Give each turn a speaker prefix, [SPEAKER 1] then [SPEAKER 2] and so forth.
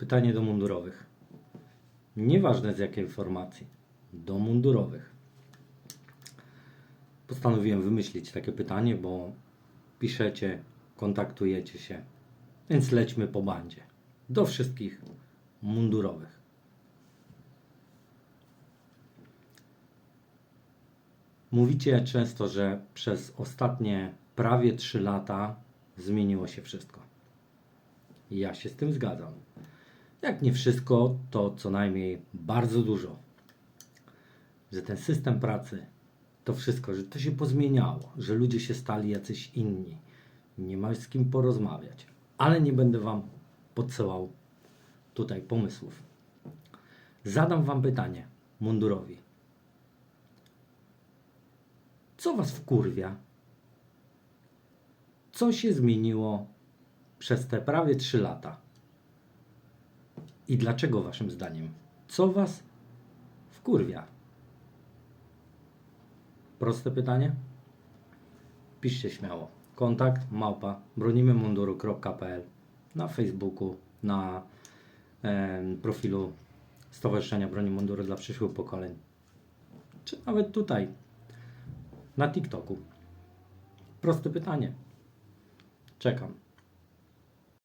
[SPEAKER 1] Pytanie do mundurowych. Nieważne z jakiej formacji, do mundurowych. Postanowiłem wymyślić takie pytanie, bo piszecie, kontaktujecie się, więc lećmy po bandzie. Do wszystkich mundurowych. Mówicie często, że przez ostatnie prawie 3 lata zmieniło się wszystko. Ja się z tym zgadzam. Jak nie wszystko, to co najmniej bardzo dużo. Że ten system pracy, to wszystko, że to się pozmieniało, że ludzie się stali jacyś inni. Nie ma z kim porozmawiać. Ale nie będę Wam podsyłał tutaj pomysłów. Zadam Wam pytanie, mundurowi. Co Was wkurwia? Co się zmieniło przez te prawie 3 lata? I dlaczego Waszym zdaniem? Co Was wkurwia? Proste pytanie? Piszcie śmiało. Kontakt małpa bronimymunduru.pl na Facebooku, na em, profilu Stowarzyszenia Broni Munduru dla przyszłych pokoleń, czy nawet tutaj na TikToku. Proste pytanie. Czekam.